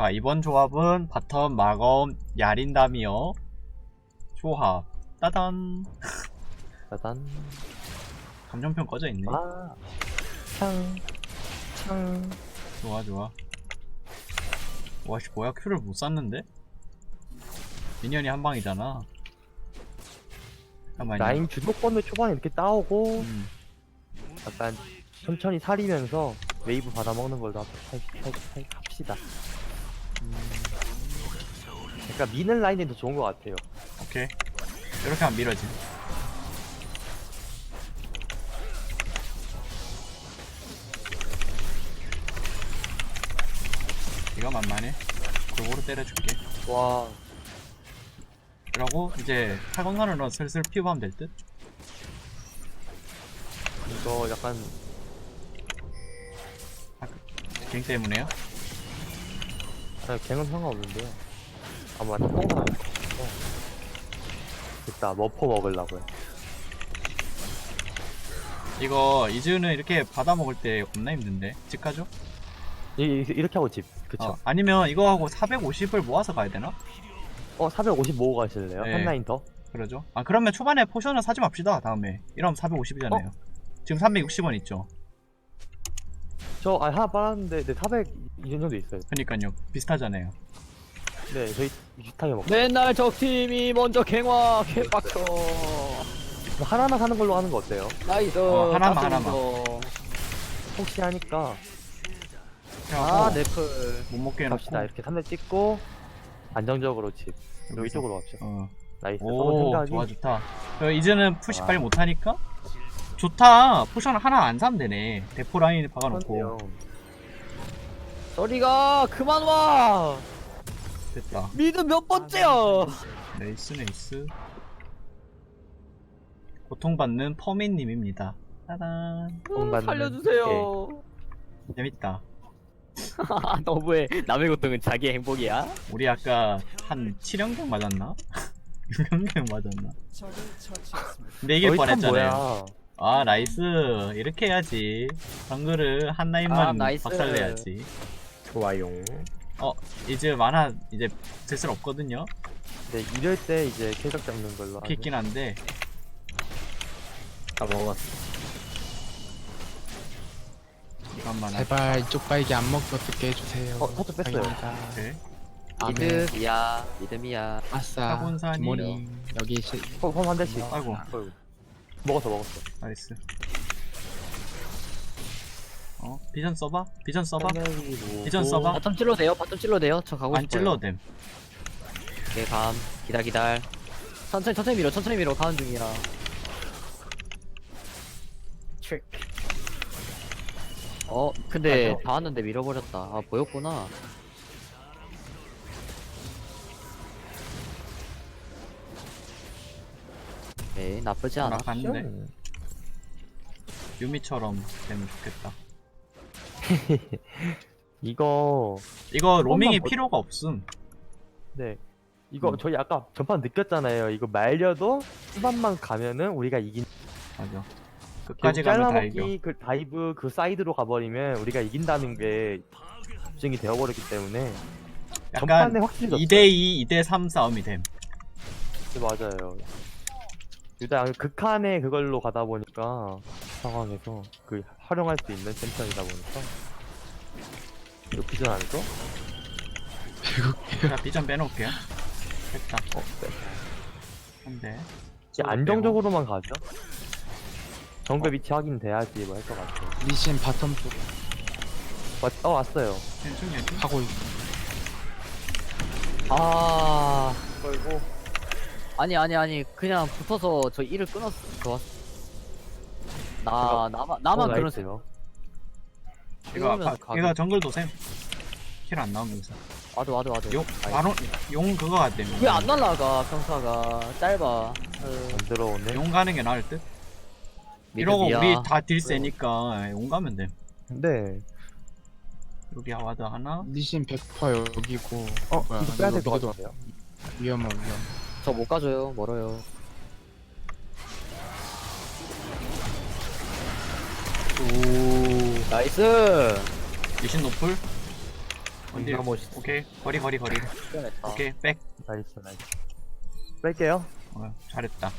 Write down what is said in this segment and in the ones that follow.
자 이번 조합은 바텀 마검 야린다미어 조합 따단 짜잔. 감정평 꺼져 있네 아. 창. 창. 좋아 좋아 와씨 뭐야 큐를 못 쐈는데? 미니언이 한 방이잖아 잠깐만요 라인 주도권을 초반에 이렇게 따오고 음, 약간 천천히 사리면서 웨이브 받아먹는 걸로 합- 할- 할- 할- 합시다. 음. 그러니까 미는 라인이 더 좋은 것 같아요. 오케이 이렇게 하면 밀어지 이거 만만해 골고루 때려줄게 와. 그러고 이제 타건선으로 슬슬 피부하면 될 듯? 이거 약간 갱 때문에요? 아, 갱은 상관없는데요. 아마 똥가 됐다 머퍼 먹으려고요. 이거 이즈는 이렇게 받아 먹을 때 겁나 힘든데 집 가죠? 이, 이- 이렇게 하고 집 그쵸? 어, 아니면 이거 하고 450을 모아서 가야 되나? 어, 450 모으고 가실래요? 네. 한 라인 더? 그러죠 아 그러면 초반에 포션을 사지 맙시다 다음에 이러면 450이잖아요 지금 360원 있죠 저 아, 하나 빨았는데 네, 400이 정도 있어요. 그니까요 비슷하잖아요 네, 저희 비슷하게 먹고 맨날 적팀이 먼저 갱화 개빡쳐 하나만 사는 걸로 하는 거 어때요? 나이스 어, 하나만, 하나만. 거. 혹시 하니까 아 아, 네플 못 먹게 해놓고 갑시다. 이렇게 3대 찍고 안정적으로 집. 여기 여기서. 쪽으로 갑시다. 어. 나이스. 서로 오 생각이 좋아 좋다 어, 이제는 푸시 아. 빨리 못하니까 좋다 포션 하나 안 사면 되네 대포 라인 박아놓고 그렇네요. 소리가 그만 와. 됐다. 미드 몇 번째야 네이스 네이스. 고통받는 퍼민님입니다. 따단 고통받는- 살려주세요. 재밌다. 너무해 남의 고통은 자기의 행복이야? 우리 아까 한 7연경 맞았나? 6연경 맞았나? 근데 이길 뻔했잖아요. 뭐야? 아 나이스. 이렇게 해야지. 정글을 한 라인만 아. 박살내야지 좋아요. 어 이제 만화 이제 슬슬 없거든요 네, 이럴 때 이제 쾌적 잡는 걸로. 하죠. 있긴 한데 다 먹었어. 하 제발 쪽발기 안 먹게 어떻게 해주세요. 어, 터트 뺐어요. 네. 아멘. 믿음이야 믿음이야 아싸. 굿모닝. 여기 시... 폼한 대씩. 아이고. 먹었어, 먹었어. 나이스 어? 비전 써봐? 비전 써봐? 비전 써봐. 바텀 찔러 돼요? 바텀 찔러 돼요? 저 가고 안 싶어요. 찔러도 됨. 오케이 감 기다 기다. 천천히 천천히 밀어 천천히 밀어. 가는 중이야 어 근데. 다 왔는데 밀어버렸다. 아 보였구나. 에이 나쁘지 않아. 나갔네. 유미처럼 되면 좋겠다 이거 이거 로밍이 뭐- 필요가 없음 네. 이거 음. 저희 아까 전판 느꼈잖아요. 이거 말려도 후반만 가면은 우리가 이긴. 맞아 끝까지 가면 다 이겨 잘라먹기 그 다이브 그 사이드로 가버리면 우리가 이긴다는 게 입증이 되어버렸기 때문에 전판에 약간 확실히 2대2 2대3 싸움이 됨 네, 맞아요. 일단 극한의 그걸로 가다 보니까 상황에서 그 활용할 수 있는 챔피언이다 보니까 이거 비전 안 써? 자 비전 빼놓을게요 됐다 어, 네. 한대 이제 안정적으로만 가죠. 정배 위치 확인돼야지 뭐 할 것 같아요. 리신 바텀 쪽 왔, 어 왔어요. 괜찮 괜찮 하고 있... 아 걸고 아니 아니 아니 그냥 붙어서 저 일을 끊었어 좋았어 나 나만 나만 그런 나이스요. 이거 가게. 이거 정글 도셈 킬 안 나오면 서 와도 와도 와도 용 바로 용 그거 같대 왜안 날라가 평사가 짧아 어, 안 들어오네. 용 가는 게 나을 듯 이러고 믿음이야. 우리 다 딜 세니까 용 가면 돼 네. 여기 와드 하나 리신 100% 여기고 어, 뭐야, 이거 빼야 될 이거 것 미드도 같아요. 위험해 위험. 저 못 가줘요 멀어요 오 나이스 리신 노플 어디? 너무 멋있어. 오케이 거리 거리 거리. 뛰어냈다. 오케이 백. 나이스 나이스 뺄게요 어, 잘했다. 야,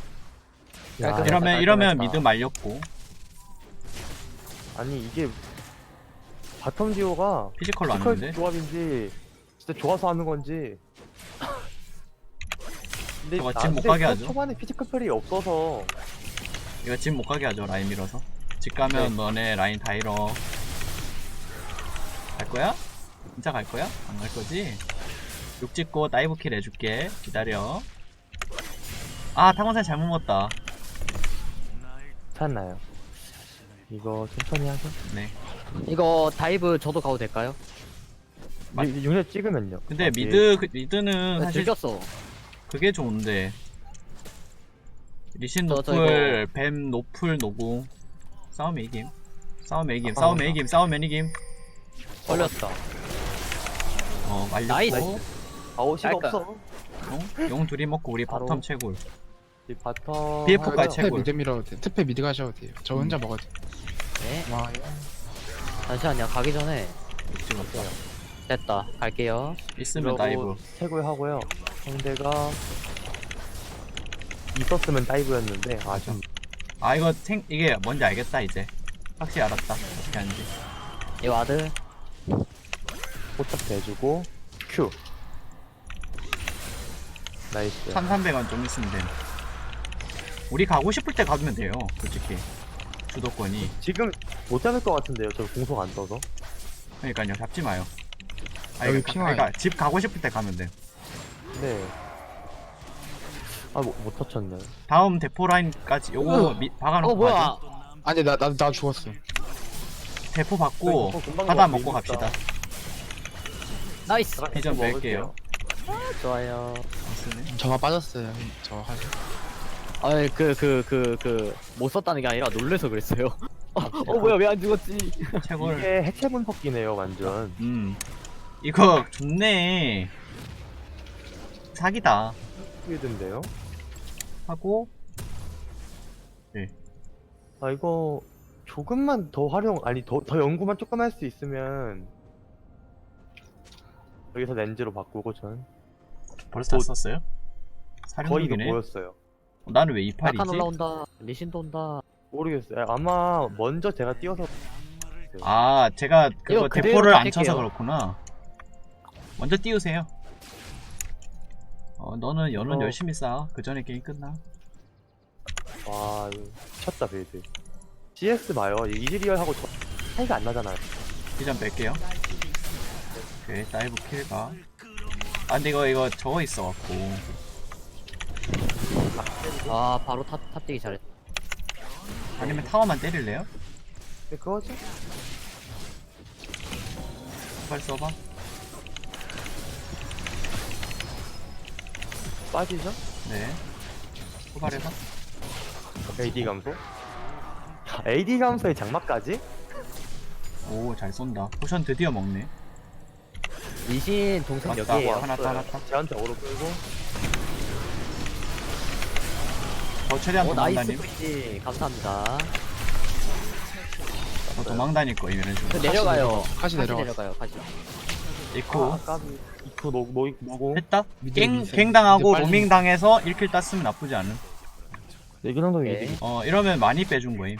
깔끔했다, 이러면 이러면 깔끔했다. 미드 말렸고 아니 이게 바텀 듀오가 피지컬로 피지컬 왔는데. 조합인지 진짜 좋아서 하는 건지 근데 저거 나 집못 근데 가게 초- 하죠? 초반에 피지컬 펠이 없어서 이거 집 못 가게 하죠 라인 밀어서. 집 가면 네. 너네 라인 다 잃어. 갈 거야? 진짜 갈 거야? 안 갈 거지? 육 찍고 다이브 킬 해줄게. 기다려. 아 타곤산 잘못 먹었다. 찾나요? 이거 천천히 하죠 네. 이거 다이브 저도 가도 될까요? 맞- 6렙 찍으면요 근데 아, 미드 그, 미드는 나 사실 즐겼어. 그게 좋은데 리신 저- 저 노플 뱀 노플 노구 싸움에 이김 싸움에 이김 아, 싸움에 아. 이김 싸움에 이김 걸렸다. 어 말렸고 나이스. 아웃이가 깔끔. 없어 용, 용 둘이 먹고 우리 바로. 바텀 채굴 이 바텀 BF 하고요. 까지 특패 채굴. 미드 밀어도 돼. 특패 미드 가셔도 돼요. 저 혼자 음. 먹어도 돼. 네. 와, 잠시만요. 가기 전에 찍었다 됐다. 갈게요. 있으면 다이브 채굴 하고요 상대가 있었으면 다이브였는데 아좀 아 이거 생 이게 뭔지 알겠다 이제. 확실히 알았다. 어떻게 하는지 이 와드. 포탑 대주고 큐 나이스. 1300원 좀 있으면 돼. 우리 가고 싶을 때 가면 돼요 솔직히. 주도권이. 지금 못 잡을 것 같은데요 저 공속 안 떠서. 그러니까요 잡지 마요. 아 여기 이거 가-. 그러니까 집 가고 싶을 때 가면 돼 네. 아, 못, 못 터쳤네. 다음 대포 라인까지 요거 미, 박아놓고 어 뭐야? 가죠 아니 나 나 나 죽었어. 대포 받고 금방 바다 먹을 먹고. 갑시다 나이스. 회전 먹을게요. 뺄게요 좋아요. 쓰네. 저가 빠졌어요. 저 할. 아니 그 그 그 그 못 썼다는 게 아니라 놀래서 그랬어요. 어, 어 뭐야 왜 안 죽었지? 이게 해체 분석기네요, 완전. 음 이거 좋네 사기다 스피드인데요? 하고 아, 이거 조금만 더 활용, 아니, 더, 더 연구만 조금 할 수 있으면 여기서 렌즈로 바꾸고 전 벌써 다 곧- 썼어요? 거의 다 사령국이네 보였어요. 나는 왜 약간 28이지? 올라온다. 리신도 온다. 모르겠어요. 아마 먼저 제가 뛰어서 아 제가 그거 이거 그대로 대포를 안. 쳐서 그렇구나 먼저 띄우세요 어 너는 연운 이거- 열심히 쌓그 전에 게임 끝나 와, 이거 쳤다, 빌드. CS 봐요. 이즈리얼하고 저 차이가 안 나잖아요. 비전 뺄게요 오케이 다이브 킬가 아 근데 이거 이거 저거 있어갖고 아 바로 탑 탑 뛰기 잘했다. 아니면 타워만 때릴래요? 네, 그거죠? 빨리 써봐 빠지죠? 네 후발해봐 AD 감소? AD 감소의 장막까지? 오 잘 쏜다 포션 드디어 먹네 리신 동생 맞다. 여기에요. 하나 더, 하나 더. 제한테 오로 끌고 저 최대한 오 어, 나이스 도망다님 감사합니다. 저 도망다닐 거임 이런 그 식으로 내려가요. 카시 내려가. 내려가요. 카시. 이코 아, 까비 이코 노, 노, 노공 했다? 미드 갱, 미드. 갱 당하고 이제 빨리- 로밍 당해서 1킬 땄으면 나쁘지 않은 내기능도 오케이. 이제 어 이러면 많이 빼준 거임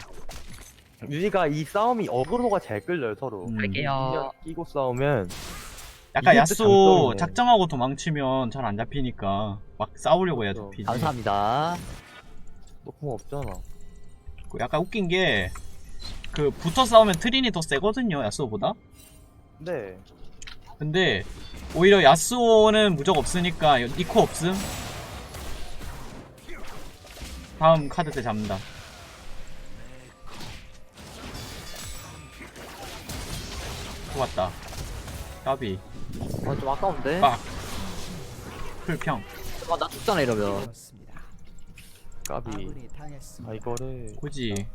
유지가 이 싸움이 어그로가 잘 끌려요 서로 음. 갈게요. 끼고 싸우면 약간 이게 또 야쏘 장점이네. 작정하고 도망치면 잘 안 잡히니까 막 싸우려고 해야 그렇죠. 잡히지 감사합니다. 노공 없잖아 그 약간 웃긴 게 그 붙어 싸우면 트린이 더 세거든요 야쏘보다 네 근데 오히려 야쏘는 무적 없으니까 이코 없음? 다음 카드 때 잡는다. 좋았다. 까비. 어 좀 아까운데. 빡. 풀평. 아, 나 죽잖아 이러면. 까비. 아 이거를 굳이.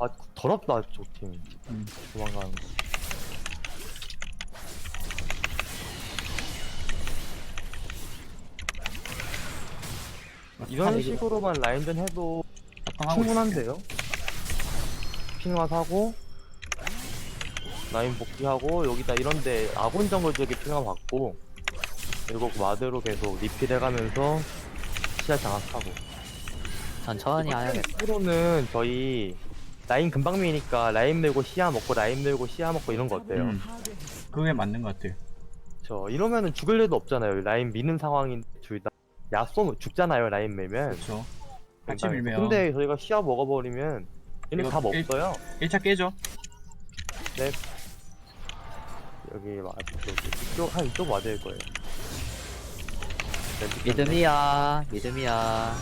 아 더럽다 저팀. 음. 도망가는 거 이런 식으로만 라인전 해도 있을게. 충분한데요? 핑화 사고 라인 복귀하고 여기다 이런데 아군 정글 쪽에 핑화 받고 그리고 마드로 계속 리필해가면서 시야 장악하고 천천히 하야겠다. 앞으로는 저희 라인 금방 미니까 라인 밀고 시야 먹고 라인 밀고 시야 먹고 이런 거 어때요? 음. 그게 맞는 것 같아. 저 이러면은 죽을 일도 없잖아요. 라인 미는 상황인 둘 다 야쏘 죽잖아요. 라인 밀면. 그렇죠. 같이 굉장히. 밀면 근데 저희가 시야 먹어버리면 얘네 이거 답 일- 없어요. 1차 깨죠. 여기 맞 이쪽 한 이쪽 맞을 거예요. 네, 믿음이야, 믿음이야.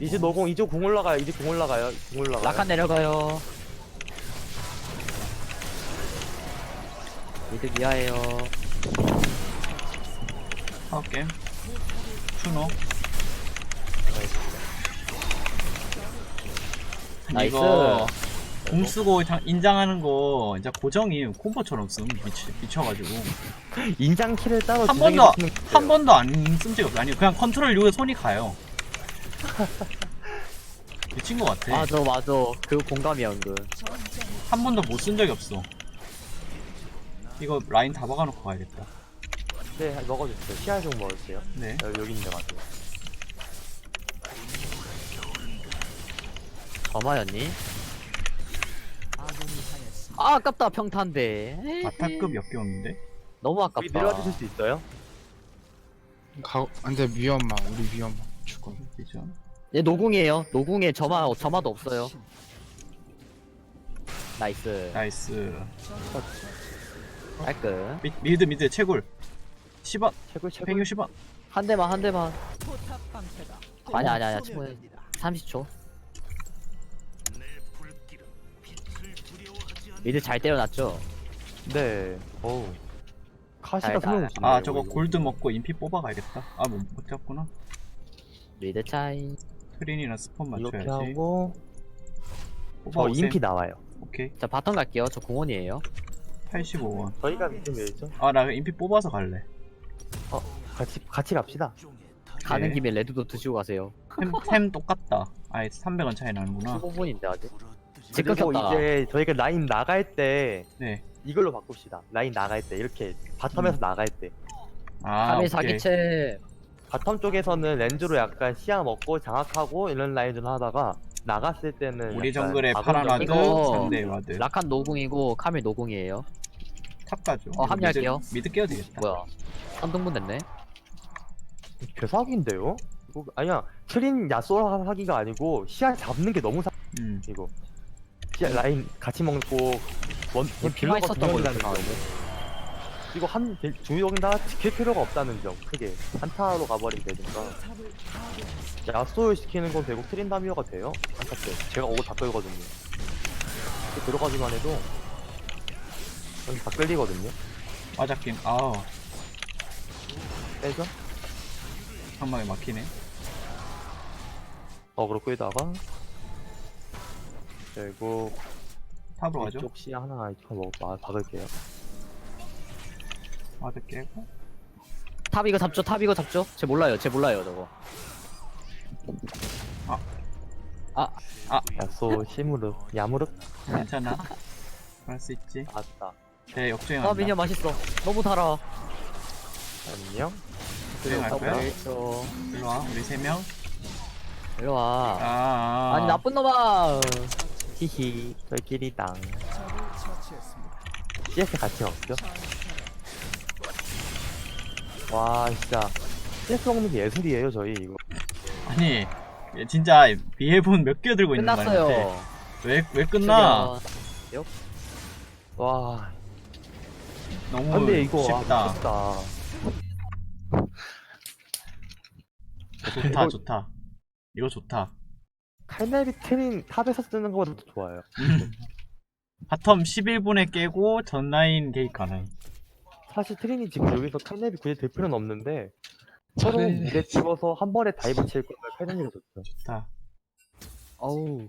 이제 노공 이제 공 올라가요. 이제 공 올라가요. 공 올라가요. 라칸 내려가요. 믿음이야예요. 파워 게임. 추노. 나이스. 이거 공 쓰고 자- 인장하는 거 진짜 고정이 콤보처럼 쓴 미치, 미쳐가지고 인장 키를 따로 한 번도 한. 번도 안쓴 적이 없어 아니 그냥 컨트롤 이후에 손이 가요 미친 것 같아 맞아, 맞아. 그 공감이야, 은근. 한 번도 못 쓴 적이 없어 이거 라인 다 박아놓고 가야겠다 네, 먹어주세요. 시야 좀 먹을게요. 네 여기, 여기 있는 데 맞아요. 저마였니? 아, 아깝다, 평탄데. 아타급 몇 개 없는데 너무 아깝다. 내려와 주실 수 있어요? 가 안돼 위험마 우리 위험마 죽어 그죠 얘 노궁이에요. 노궁에 저마, 저마도 없어요. 나이스. 나이스 깔끔. 미, 미드 미드 채굴 10원 최고 최고. 160원 한 대만, 한 대만. 아니, 아니, 아니, 충분히. 30초. 미드 잘 때려놨죠? 네. 어우. 카시가 잘 스노우 아 저거 골드 먹고 인피 뽑아가야겠다 아못 못 잡구나 미드 차이. 트린이랑 스폰 이렇게 맞춰야지 하고 저 뽑아오셈. 인피 나와요. 오케이 자, 바텀 갈게요. 저 공원이에요. 85원 저희가 지금 왜 있죠? 아나 인피 뽑아서 갈래 같이 같이 갑시다. 가는 네. 김에 레드도 드시고 가세요. 템, 템 똑같다 아예 300원 차이 나는구나 15분인데 아직. 집 그리고 끊겼다. 이제 저희가 라인 나갈 때 네 이걸로 바꿉시다. 라인 나갈 때 이렇게 바텀에서 나갈 때 아, 오케이. 사기채. 바텀 쪽에서는 렌즈로 약간 시야 먹고 장악하고 이런 라인을 하다가 나갔을 때는 우리 약간 정글에 아군 정글- 이거 상대 와드 라칸 노궁이고 카밀 노궁이에요. 탑 가죠. 어, 합류할게요. 미드, 미드 깨도 되겠다. 뭐야? 3등분 됐네. 괴사기인데요? 이거 아니야. 트린 야쏘 하기가 아니고 시야 잡는 게 너무 사 음. 이거. 시야 라인 같이 먹고 원 이거 피가 있었던 두 걸로 거 이거 한두 명다 지킬 필요가 없다는 점. 크게. 한타로 가버리면 되니까. 야쏘를 시키는 건 결국 트린 다미어가 돼요? 한타 때. 제가 오고 다 끌거든요. 들어가기만 해도 여기 다 끌리거든요. 맞았긴 아우. 빼죠? 한 방에 막히네. 어그로 끌다가. 결국 탑으로 가죠? 이쪽 시 하나 이쪽 뭐 아, 박을게요. 와드 깨고. 탑 이거 잡죠. 탑 이거 잡죠. 쟤 몰라요. 쟤 몰라요 저거. 야쏘 시무르 야무르 괜찮아. 그럴 수 있지. 아따 제 역주행한다 아 미니어 맛있어. 너무 달아. 안녕. 역주행할 거야? 그렇죠. 일로와 우리 세명 일로 와. 아, 아. 아니 나쁜 놈아. 히히 저희끼리 땅. CS 같이 먹죠? 와 진짜 CS 먹는 게 예술이에요 저희 이거. 아니 얘 진짜 비해분 몇개 들고 있는 끝났어요. 말인데 왜, 왜 끝나? 와 너무 근데 이거 쉽다 아, 쉽다. 좋다 이거- 좋다 이거 좋다 칼날비 트린 탑에서 쓰는 것보다 더 좋아요. 바텀 11분에 깨고 전 라인 게이트 가능 사실 트린이 지금 여기서 칼날비 굳이 될 필요는 없는데 서로 차라리- 미래 집어서 한 번에 다이브 칠 거면 칼날비가 좋죠. 좋다 어우.